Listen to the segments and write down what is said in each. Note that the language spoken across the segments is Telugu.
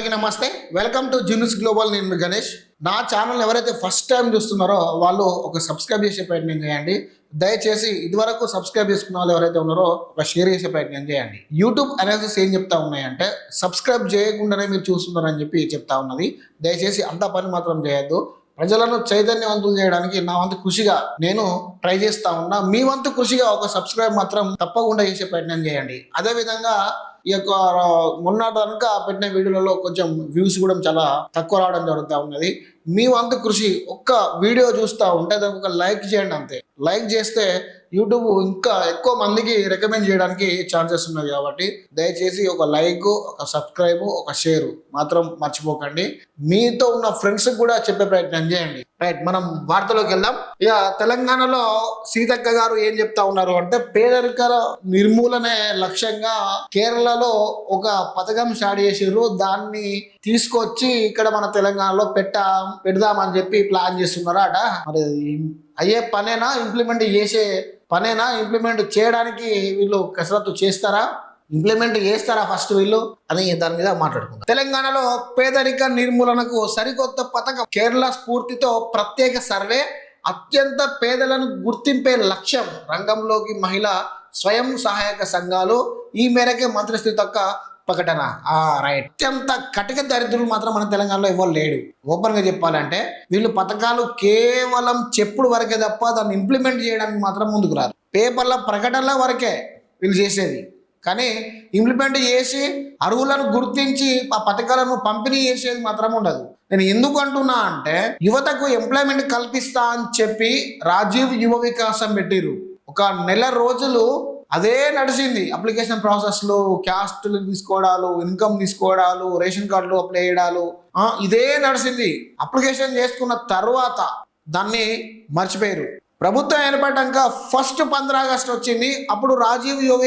అందరికీ నమస్తే. వెల్కమ్ టు జూనిస్ గ్లోబల్ నేను మీ గణేష్. నా ఛానల్ ఎవరైతే ఫస్ట్ టైం చూస్తున్నారో వాళ్ళు ఒక సబ్స్క్రైబ్ చేసే ప్రయత్నం చేయండి. దయచేసి ఇదివరకు సబ్స్క్రైబ్ చేసుకున్న వాళ్ళు ఎవరైతే ఉన్నారో ఒక షేర్ చేసే ప్రయత్నం చేయండి. యూట్యూబ్ అనాలిసిస్ ఏం చెప్తా ఉన్నాయంటే సబ్స్క్రైబ్ చేయకుండానే మీరు చూస్తున్నారని చెప్పి చెప్తా ఉన్నది. దయచేసి అంత పని మాత్రం చేయొద్దు. ప్రజలను చైతన్యవంతులు చేయడానికి నా వంతు కృషిగా నేను ట్రై చేస్తా ఉన్నా. మీ వంతు కృషిగా ఒక సబ్స్క్రైబ్ మాత్రం తప్పకుండా చేసే ప్రయత్నం చేయండి. అదే విధంగా ఈ యొక్క మొన్నటి కనుక పెట్టిన వీడియోలలో కొంచెం వ్యూస్ కూడా చాలా తక్కువ రావడం జరుగుతూ ఉన్నది. మీ వంతు కృషి ఒక్క వీడియో చూస్తూ ఉంటే దానికి ఒక లైక్ చేయండి అంతే. లైక్ చేస్తే యూట్యూబ్ ఇంకా ఎక్కువ మందికి రికమెండ్ చేయడానికి ఛాన్సెస్ ఉన్నాయి కాబట్టి దయచేసి ఒక లైక్ ఒక సబ్స్క్రైబ్ ఒక షేర్ మాత్రం మర్చిపోకండి. మీతో ఉన్న ఫ్రెండ్స్కి కూడా చెప్పే ప్రయత్నం చేయండి. రైట్ మనం వార్తలోకి వెళ్దాం. ఇక తెలంగాణలో సీతక్క గారు ఏం చెప్తా ఉన్నారు అంటే పేదరిక నిర్మూలనే లక్ష్యంగా కేరళలో ఒక పథకం స్టార్ట్ చేసారు దాన్ని తీసుకొచ్చి ఇక్కడ మన తెలంగాణలో పెట్టా పెడదామని చెప్పి ప్లాన్ చేస్తున్నారట మరి అయ్యే పనేనా? ఇంప్లిమెంట్ చేసే పనేనా? ఇంప్లిమెంట్ చేయడానికి వీళ్ళు కసరత్తు చేస్తారా? ఇంప్లిమెంట్ చేస్తారా ఫస్ట్ వీళ్ళు? అని దాని మీద మాట్లాడుకుందాం. తెలంగాణలో పేదరిక నిర్మూలనకు సరికొత్త పథకం కేరళ స్ఫూర్తితో ప్రత్యేక సర్వే అత్యంత పేదలను గుర్తింపే లక్ష్యం రంగంలోకి మహిళ స్వయం సహాయక సంఘాలు ఈ మేరకే మంత్రి యొక్క ప్రకటన. ఆ రైట్ అత్యంత కటిక దరిద్రులు మాత్రం మన తెలంగాణలో ఎవరు లేడు. ఓపెన్గా చెప్పాలంటే వీళ్ళు పథకాలు కేవలం చెప్పుడు వరకే తప్ప దాన్ని ఇంప్లిమెంట్ చేయడానికి మాత్రం ముందుకు రాదు పేపర్ల ప్రకటనల వరకే వీళ్ళు చేసేది. కానీ ఇంప్లిమెంట్ చేసి అరువులను గుర్తించి ఆ పథకాలను పంపిణీ చేసేది మాత్రం ఉండదు. నేను ఎందుకు అంటున్నా అంటే యువతకు ఎంప్లాయ్మెంట్ కల్పిస్తా అని చెప్పి రాజీవ్ యువ వికాసం పెట్టిరు ఒక నెల రోజులు అదే నడిచింది. అప్లికేషన్ ప్రాసెస్లు క్యాస్ట్లు తీసుకోవడాలు ఇన్కమ్ తీసుకోవడాలు రేషన్ కార్డులు అప్లై చేయడాలు ఇదే నడిచింది. అప్లికేషన్ చేసుకున్న తర్వాత దాన్ని మర్చిపోయారు ప్రభుత్వం ఏర్పడ్డాక ఫస్ట్ పంద్ర ఆగస్ట్ వచ్చింది. అప్పుడు రాజీవ్ యువ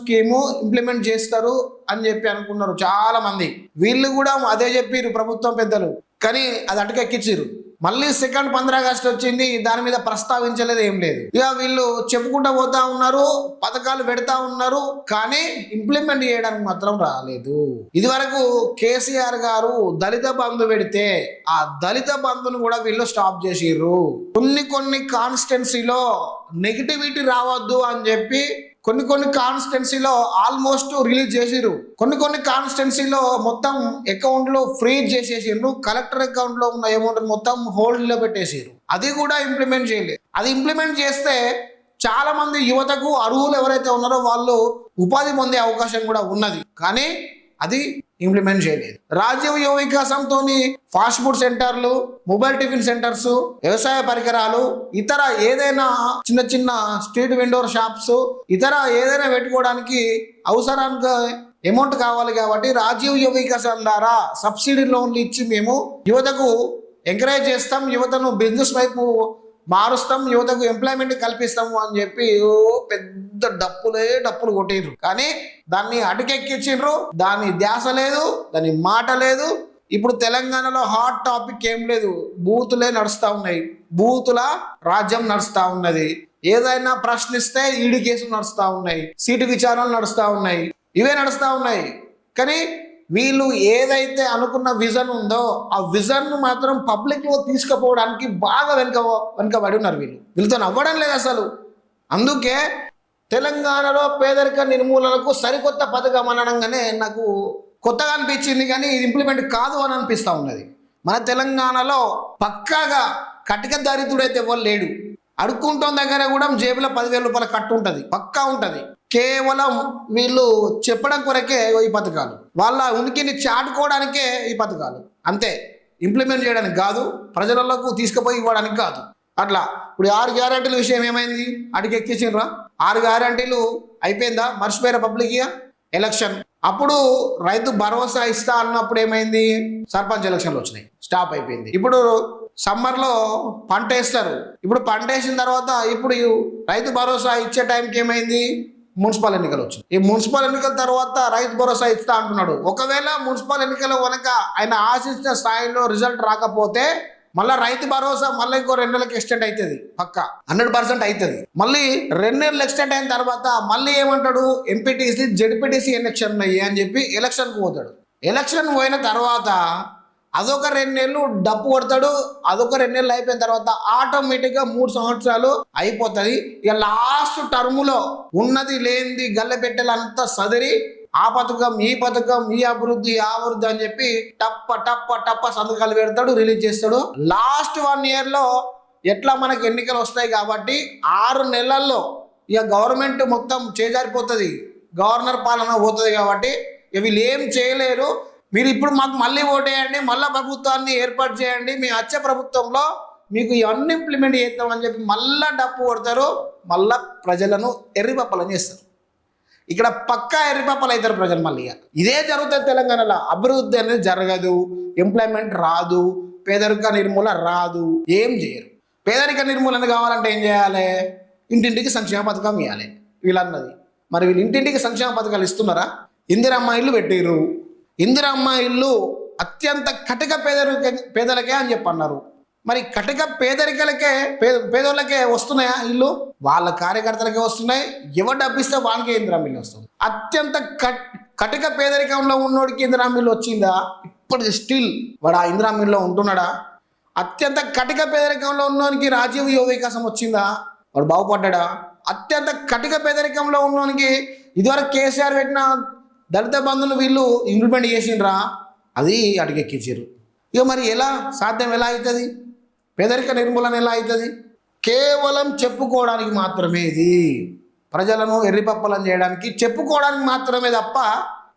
స్కీము ఇంప్లిమెంట్ చేస్తారు అని చెప్పి అనుకున్నారు చాలా మంది వీళ్ళు కూడా అదే చెప్పారు ప్రభుత్వం పెద్దలు. కానీ అది అటుకెక్కించారు మళ్ళీ సెకండ్ పంద్రాగస్ట్ వచ్చింది దాని మీద ప్రస్తావించలేదు ఏం లేదు. ఇక వీళ్ళు చెప్పుకుంటూ పోతా ఉన్నారు పథకాలు పెడతా ఉన్నారు కానీ ఇంప్లిమెంట్ చేయడానికి మాత్రం రాలేదు. ఇది వరకు కేసీఆర్ గారు దళిత బంధు పెడితే ఆ దళిత బంధును కూడా వీళ్ళు స్టాప్ చేసిర్రు. కొన్ని కొన్ని కాన్స్టెన్సీలో నెగిటివిటీ రావద్దు అని చెప్పి కొన్ని కొన్ని కాన్స్టెన్సీలో ఆల్మోస్ట్ రిలీజ్ చేసిర్రు. కొన్ని కొన్ని కాన్స్టెన్సీలో మొత్తం అకౌంట్లు ఫ్రీజ్ చేసేసిండ్రు కలెక్టర్ అకౌంట్లో ఉన్న అమౌంట్ మొత్తం హోల్డ్లో పెట్టేసిర్రు. అది కూడా ఇంప్లిమెంట్ చేయలేదు అది ఇంప్లిమెంట్ చేస్తే చాలా మంది యువతకు అర్హులు ఎవరైతే ఉన్నారో వాళ్ళు ఉపాధి పొందే అవకాశం కూడా ఉన్నది. కానీ అది ఇంప్లిమెంట్ చేయలేదు. రాజీవ్ యువ వికాసంతో ఫాస్ట్ ఫుడ్ సెంటర్లు మొబైల్ టిఫిన్ సెంటర్స్ వ్యవసాయ పరికరాలు ఇతర ఏదైనా చిన్న చిన్న స్ట్రీట్ విండోర్ షాప్స్ ఇతర ఏదైనా పెట్టుకోవడానికి అవసరానికి అమౌంట్ కావాలి కాబట్టి రాజీవ్ యువ వికాసం ద్వారా సబ్సిడీ లోన్లు ఇచ్చి మేము యువతకు ఎంకరేజ్ చేస్తాం. యువతను బిజినెస్ వైపు మారుస్తాం యువతకు ఎంప్లాయ్మెంట్ కల్పిస్తాము అని చెప్పి పెద్ద డప్పులే డప్పులు కొట్టిండ్రు. కానీ దాన్ని అటుకెక్కించిండ్రు దాని ధ్యాస లేదు దాని మాట లేదు. ఇప్పుడు తెలంగాణలో హాట్ టాపిక్ ఏం లేదు. బూతులే నడుస్తూ ఉన్నాయి. బూతుల రాజ్యం నడుస్తూ ఉన్నది. ఏదైనా ప్రశ్నిస్తే ఈడి కేసులు నడుస్తూ ఉన్నాయి. సీటు విచారణలు నడుస్తూ ఉన్నాయి. ఇవే నడుస్తూ ఉన్నాయి. కానీ వీళ్ళు ఏదైతే అనుకున్న విజన్ ఉందో ఆ విజన్ను మాత్రం పబ్లిక్లో తీసుకుపోవడానికి బాగా వెనుక వెనుకబడి ఉన్నారు వీళ్ళు. వీళ్ళతో నవ్వడం లేదు అసలు. అందుకే తెలంగాణలో పేదరిక నిర్మూలనకు సరికొత్త పథకం అనడంగానే నాకు కొత్తగా అనిపించింది కానీ ఇది ఇంప్లిమెంట్ కాదు అని అనిపిస్తూ ఉన్నది. మన తెలంగాణలో పక్కాగా కటిక దరిద్రుడైతే ఎవరు లేడు. అడుక్కుంటాం దగ్గర కూడా జేబులో పదివేల రూపాయల కట్టు ఉంటుంది. పక్కా ఉంటుంది. కేవలం వీళ్ళు చెప్పడం కొరకే ఈ పథకాలు. వాళ్ళ ఉనికిని చాటుకోవడానికే ఈ పథకాలు. అంతే. ఇంప్లిమెంట్ చేయడానికి కాదు ప్రజలకు తీసుకుపోయి ఇవ్వడానికి కాదు. అట్లా. ఇప్పుడు ఆరు గ్యారంటీల విషయం ఏమైంది? అడిగి ఎక్కించిండ్రా ఆరు గ్యారంటీలు అయిపోయిందా? మర్చిపోయారా పబ్లిక్ ఎలక్షన్ అప్పుడు రైతు భరోసా ఇస్తా అన్నప్పుడు ఏమైంది? సర్పంచ్ ఎలక్షన్లు వచ్చినాయి. స్టాప్ అయిపోయింది. ఇప్పుడు సమ్మర్లో పంట వేస్తారు. ఇప్పుడు పంట వేసిన తర్వాత ఇప్పుడు రైతు భరోసా ఇచ్చే టైంకి ఏమైంది? మున్సిపల్ ఎన్నికలు వచ్చింది ఈ మున్సిపల్ ఎన్నికల తర్వాత రైతు భరోసా ఇస్తా అంటున్నాడు. ఒకవేళ మున్సిపల్ ఎన్నికలు కనుక ఆయన ఆశించిన స్థాయిలో రిజల్ట్ రాకపోతే మళ్ళీ రైతు భరోసా మళ్ళీ ఇంకో రెండు నెలలకు ఎక్స్టెండ్ అవుతుంది పక్క. హండ్రెడ్ పర్సెంట్ అవుతుంది మళ్ళీ రెండు నెలలు ఎక్స్టెండ్ అయిన తర్వాత మళ్ళీ ఏమంటాడు? ఎంపీటీసీ జెడ్పీటీసీ ఎలక్షన్ అయ్యాయి అని చెప్పి ఎలక్షన్కి పోతాడు. ఎలక్షన్ పోయిన తర్వాత అదొక రెండు నెలలు డప్పు కొడతాడు అదొక రెండు నెలలు అయిపోయిన తర్వాత ఆటోమేటిక్గా మూడు సంవత్సరాలు అయిపోతుంది. ఇక లాస్ట్ టర్ములో ఉన్నది లేనిది గల్లె పెట్టెలంతా సదిరి ఆ పథకం ఈ పథకం ఈ అభివృద్ధి ఆ అభివృద్ధి అని చెప్పి టప్ప టప్ప టప్ప సంతకాలు పెడతాడు రిలీజ్ చేస్తాడు. లాస్ట్ వన్ ఇయర్లో ఎట్లా మనకి ఎన్నికలు వస్తాయి కాబట్టి ఆరు నెలల్లో ఇక గవర్నమెంట్ మొత్తం చేజారిపోతుంది. గవర్నర్ పాలన పోతుంది కాబట్టి వీళ్ళు ఏం చేయలేరు. మీరు ఇప్పుడు మాకు మళ్ళీ ఓటేయండి మళ్ళీ ప్రభుత్వాన్ని ఏర్పాటు చేయండి మీ వచ్చే ప్రభుత్వంలో మీకు ఇవన్నీ ఇంప్లిమెంట్ చేస్తామని చెప్పి మళ్ళా డప్పు కొడతారు మళ్ళా ప్రజలను ఎర్రిపప్పలని చేస్తారు. ఇక్కడ పక్కా ఎర్రిపప్పలు అవుతారు ప్రజలు మళ్ళీ ఇక. ఇదే జరుగుతుంది తెలంగాణలో. అభివృద్ధి అనేది జరగదు ఎంప్లాయ్మెంట్ రాదు పేదరిక నిర్మూలన రాదు ఏం చేయరు. పేదరిక నిర్మూలన కావాలంటే ఏం చేయాలి? ఇంటింటికి సంక్షేమ పథకం ఇవ్వాలి. వీళ్ళన్నది. మరి వీళ్ళు ఇంటింటికి సంక్షేమ పథకాలు ఇస్తున్నారా? ఇందిరమ్మ ఇల్లు పెట్టిర్రు. ఇందిరమ్మ ఇల్లు అత్యంత కటిక పేదరిక పేదలకే అని చెప్పి అన్నారు మరి కటిక పేదరికలకే పేద పేదోళ్ళకే వస్తున్నాయా ఇల్లు? వాళ్ళ కార్యకర్తలకే వస్తున్నాయి. ఎవరు డబ్బిస్తే వాళ్ళకే ఇందిరమ్మ ఇల్లు వస్తుంది అత్యంత కట్ కటిక పేదరికంలో ఉన్నోడికి ఇందిరమ్మ ఇల్లు వచ్చిందా? ఇప్పటికి స్టిల్ వాడు ఆ ఇందిరమ్మ ఇల్లులో ఉంటున్నాడా? అత్యంత కటిక పేదరికంలో ఉన్నోనికి రాజీవ్ యువ వికాసం వచ్చిందా? వాడు బాగుపడ్డా అత్యంత కటిక పేదరికంలో ఉన్నోనికి ఇదివరకు కేసీఆర్ పెట్టిన దళిత బంధువులు వీళ్ళు ఇంప్లిమెంట్ చేసిండ్రా అది అటుకెక్కించారు ఇక మరి ఎలా? సాధ్యం ఎలా అవుతుంది? పేదరిక నిర్మూలన ఎలా అవుతుంది? కేవలం చెప్పుకోవడానికి మాత్రమే ఇది. ప్రజలను ఎర్రిపప్పలం చేయడానికి చెప్పుకోవడానికి మాత్రమే తప్ప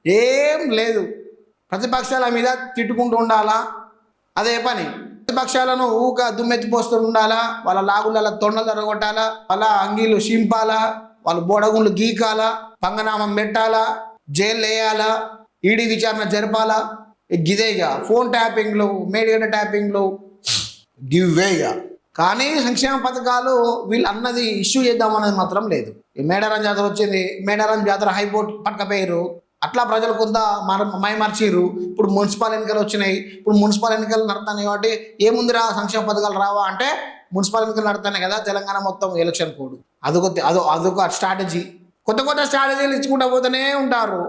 ఏం లేదు. ప్రతిపక్షాల మీద తిట్టుకుంటూ ఉండాలా? అదే పని. ప్రతిపక్షాలను ఊక దుమ్మెత్తిపోస్తూ ఉండాలా? వాళ్ళ లాగుల తొండలు తరగొట్టాలా? వాళ్ళ అంగీలు షింపాలా వాళ్ళ బోడగుళ్ళు గీకాలా? పంగనామం పెట్టాలా? జైలు వేయాలా ఈడీ విచారణ జరపాలా? గిదే ఫోన్ ట్యాపింగ్లు మేడిగడ్డ ట్యాపింగ్లు గివ్వేగా. కానీ సంక్షేమ పథకాలు వీళ్ళు అన్నది ఇష్యూ చేద్దామన్నది మాత్రం లేదు. మేడారం జాతర వచ్చింది. మేడారం జాతర హైకోర్టు పట్టకపోయారు అట్లా ప్రజలు కొంత మర మైమర్చిరు ఇప్పుడు మున్సిపల్ ఎన్నికలు వచ్చినాయి. ఇప్పుడు మున్సిపల్ ఎన్నికలు నడుతున్నాయి కాబట్టి ఏముందిరా సంక్షేమ పథకాలు రావా అంటే మున్సిపల్ ఎన్నికలు నడుతున్నాయి కదా తెలంగాణ మొత్తం ఎలక్షన్ కోడ్. అదొక అదో అదొక స్ట్రాటజీ. కొత్త కొత్త స్ట్రాటజీలు ఇచ్చుకుంటూ పోతూనే ఉంటారు.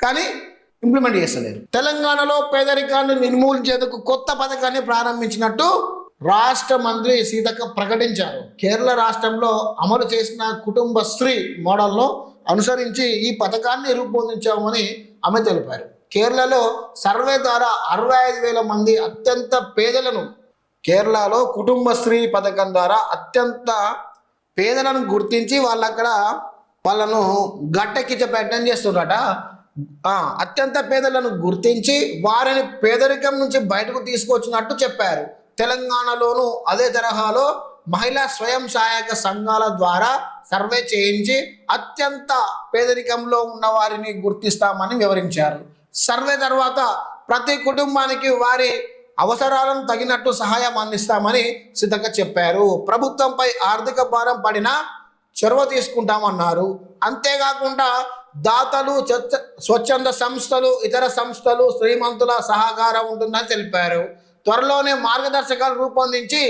కానీ ఇంప్లిమెంట్ చేస్తలేరు తెలంగాణలో పేదరికాన్ని నిర్మూలించేందుకు కొత్త పథకాన్ని ప్రారంభించినట్టు రాష్ట్ర మంత్రి సీతక్క ప్రకటించారు. కేరళ రాష్ట్రంలో అమలు చేసిన కుటుంబశ్రీ మోడల్ను అనుసరించి ఈ పథకాన్ని రూపొందించామని ఆమె తెలిపారు. కేరళలో సర్వే ద్వారా అరవై ఐదు వేల మంది అత్యంత పేదలను కేరళలో కుటుంబశ్రీ పథకం ద్వారా అత్యంత పేదలను గుర్తించి వాళ్ళు అక్కడ వాళ్ళను గట్టెక్కించ ప్రయత్నం చేస్తున్నారట అత్యంత పేదలను గుర్తించి వారిని పేదరికం నుంచి బయటకు తీసుకొచ్చినట్టు చెప్పారు. తెలంగాణలోను అదే తరహాలో మహిళా స్వయం సహాయక సంఘాల ద్వారా సర్వే చేయించి అత్యంత పేదరికంలో ఉన్న వారిని గుర్తిస్తామని వివరించారు. సర్వే తర్వాత ప్రతి కుటుంబానికి వారి అవసరాలను తగినట్టు సహాయం అందిస్తామని సిద్ధంగా చెప్పారు. ప్రభుత్వంపై ఆర్థిక భారం పడినా చొరవ తీసుకుంటామన్నారు. అంతేకాకుండా దాతలు స్వచ్ఛంద సంస్థలు ఇతర సంస్థలు శ్రీమంతుల సహకారం ఉంటుందని తెలిపారు. త్వరలోనే మార్గదర్శకాలు రూపొందించి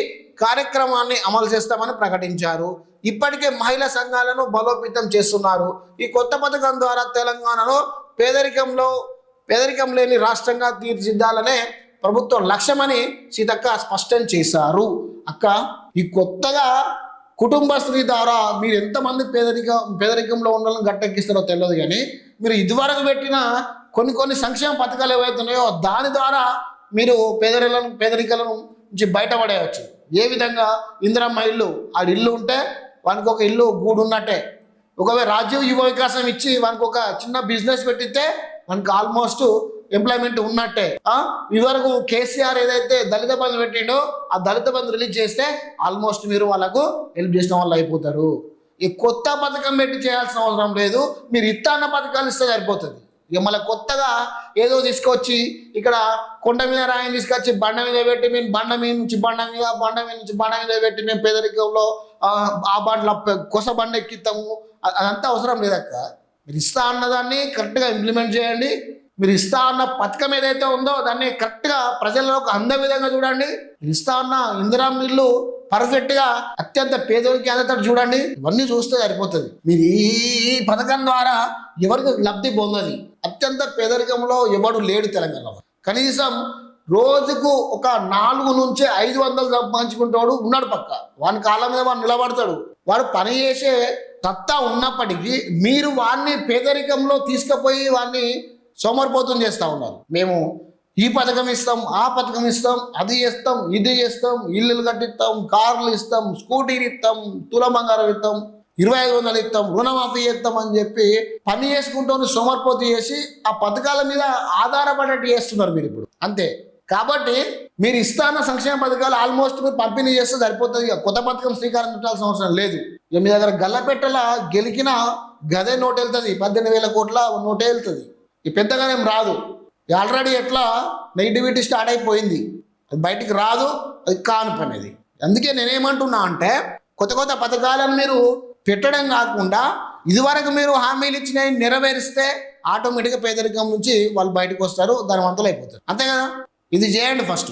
కార్యక్రమాన్ని అమలు చేస్తామని ప్రకటించారు. ఇప్పటికే మహిళా సంఘాలను బలోపేతం చేస్తున్నారు. ఈ కొత్త పథకం ద్వారా తెలంగాణలో పేదరికంలో పేదరికం లేని రాష్ట్రంగా తీర్చిదిద్దాలనే ప్రభుత్వం లక్ష్యమని సీతక్క స్పష్టం చేశారు. అక్క ఈ కొత్తగా కుటుంబశ్రీ ద్వారా మీరు ఎంతమంది పేదరిక పేదరికంలో ఉండాలని గట్టెక్కిస్తారో తెలియదు కానీ మీరు ఇదివరకు పెట్టిన కొన్ని కొన్ని సంక్షేమ పథకాలు ఏవైతున్నాయో దాని ద్వారా మీరు పేదరికలను పేదరికలను నుంచి బయటపడేయచ్చు ఏ విధంగా? ఇందిరమ్మ ఇల్లు. ఆ ఇల్లు ఉంటే వానికి ఒక ఇల్లు గూడు ఉన్నట్టే. ఒకవేళ రాజ్యం యువ వికాసం ఇచ్చి వానికి ఒక చిన్న బిజినెస్ పెట్టితే మనకు ఆల్మోస్ట్ ఎంప్లాయ్మెంట్ ఉన్నట్టే. ఆ? ఇవరకు కేసీఆర్ ఏదైతే దళిత బంధు పెట్టిండో ఆ దళిత బంధు రిలీజ్ చేస్తే ఆల్మోస్ట్ మీరు వాళ్ళకు హెల్ప్ చేసిన వాళ్ళు అయిపోతారు. ఈ కొత్త పథకం పెట్టి చేయాల్సిన అవసరం లేదు. మీరు ఇత్తాన్న పథకాలు ఇస్తే సరిపోతుంది. ఇక మళ్ళీ కొత్తగా ఏదో తీసుకొచ్చి ఇక్కడ కొండ మీద రాయిని తీసుకొచ్చి బండ మీద పెట్టి మేము బండ మీద నుంచి బండ మీద బండ మీద నుంచి బండ మీద పెట్టి మేము పేదరికంలో ఆ, బండ్ల కొస బండ ఎక్కిస్తాము అదంతా అవసరం లేదక్క. మీరు ఇస్తా అన్నదాన్ని కరెక్ట్గా ఇంప్లిమెంట్ చేయండి. మీరు ఇస్తా అన్న పథకం ఏదైతే ఉందో దాన్ని కరెక్ట్గా ప్రజల్లోకి అందే విధంగా చూడండి. ఇస్తా అన్న ఇందిరా మిల్లు పర్ఫెక్ట్గా అత్యంత పేదరిక అందతడు చూడండి. ఇవన్నీ చూస్తే సరిపోతుంది. మీరు ఈ పథకం ద్వారా ఎవరికి లబ్ధి పొందది? అత్యంత పేదరికంలో ఎవడు లేడు తెలంగాణలో. కనీసం రోజుకు ఒక నాలుగు నుంచి ఐదు వందలు సంపాదించుకుంటాడు ఉన్నాడు పక్క. వాని కాలం మీద వాడు నిలబడతాడు. వాడు పని చేసే సత్తా ఉన్నప్పటికీ మీరు వాడిని పేదరికంలో తీసుకుపోయి వాడిని సోమరిపోతం చేస్తూ ఉన్నారు. మేము ఈ పథకం ఇస్తాం ఆ పథకం ఇస్తాం అది చేస్తాం ఇది చేస్తాం ఇల్లులు కట్టిస్తాం కార్లు ఇస్తాం స్కూటీలు ఇస్తాం తుల బంగారం ఇస్తాం ఇరవై ఐదు వందలు ఇస్తాం రుణమాఫీ చేస్తాం అని చెప్పి పని చేసుకుంటూ సోమర్పోతి చేసి ఆ పథకాల మీద ఆధారపడేట్టు చేస్తున్నారు మీరు ఇప్పుడు. అంతే. కాబట్టి మీరు ఇస్తాన్న సంక్షేమ పథకాలు ఆల్మోస్ట్ మీరు పంపిణీ చేస్తే సరిపోతుంది ఇక. కొత్త పథకం శ్రీకారం చుట్టాల్సిన అవసరం లేదు. ఇక మీ దగ్గర గల్లపెట్టల గెలికిన గదే నోటు వెళ్తుంది పద్దెనిమిది వేల కోట్ల నోటే వెళ్తుంది ఈ పెద్దగానేం రాదు. ఆల్రెడీ ఎట్లా నెగిటివిటీ స్టార్ట్ అయిపోయింది. అది బయటికి రాదు అది కాని పని అది. అందుకే నేనేమంటున్నా అంటే కొత్త కొత్త పథకాలను మీరు పెట్టడం కాకుండా ఇదివరకు మీరు హామీలు ఇచ్చినవి నెరవేరిస్తే ఆటోమేటిక్గా పేదరికం నుంచి వాళ్ళు బయటకు వస్తారు దాని వంతలు అయిపోతారు. అంతే కదా? ఇది చేయండి ఫస్ట్.